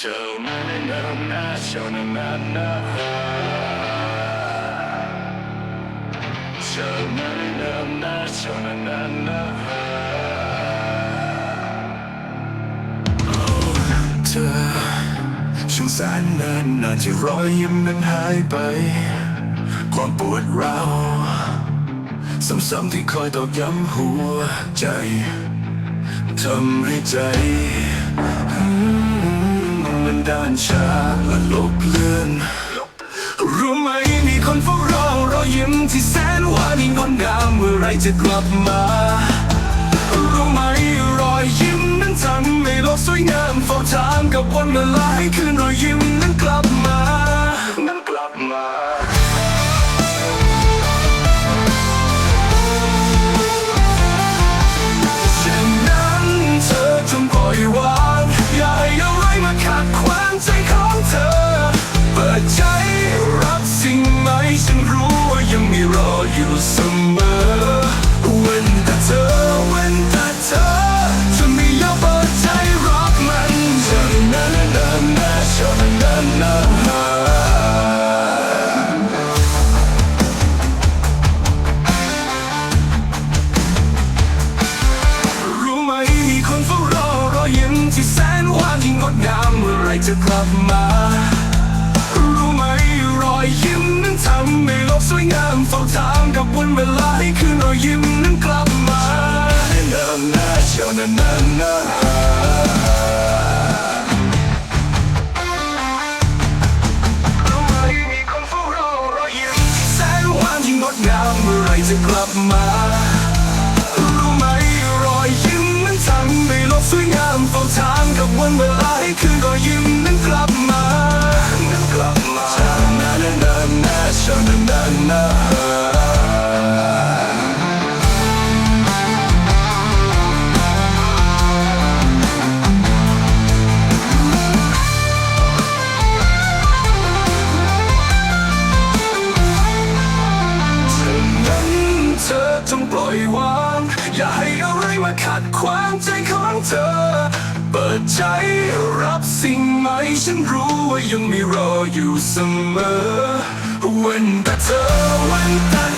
เธอช่างแสนนานนานที่รอยยิ้มนั้นหายไป ความปวดร้าวซ้ำๆที่คอยตอกย้ำหัวใจทำให้ใจ ด้านชาและลบเลือนรู้ไหมมีคนเฝ้ารอรอยยิ้มที่แสนหวานงดงามเมื่อไรจะกลับมารู้ไหมรอยยิ้มนั้นทำให้โลกสวยงามเฝ้าถามกับวันเวลาให้คืนรอยยิ้มนั้นกลับมา นที่งดงามเมื่อไรจะกลับมา รู้ไหมรอยยิ้มนั้นทำให้โลกสวยงามเฝ้าถามกับวันเวลาให้คืนรอยยิ้มนั้นกลับมาเนินนาเชียวนานานารู้ไมมีคนเฝ้ารอรอยยิ้มที่แสนหวานที่งดงามเมื่อไรจะกลับมารู้ไหมรอยยิ้มนั้นทำให้โลกสวยงามเฝ้าถามกับวันเวลา ธอจงปล่อยวาง อย่าให้อะไรมาขัดขวางใจของเธอ เปิดใจรับสิ่งใหม่ฉันรู้ว่ายังมีรออยู่เสมอเว้นแต่เธอเว้นแต่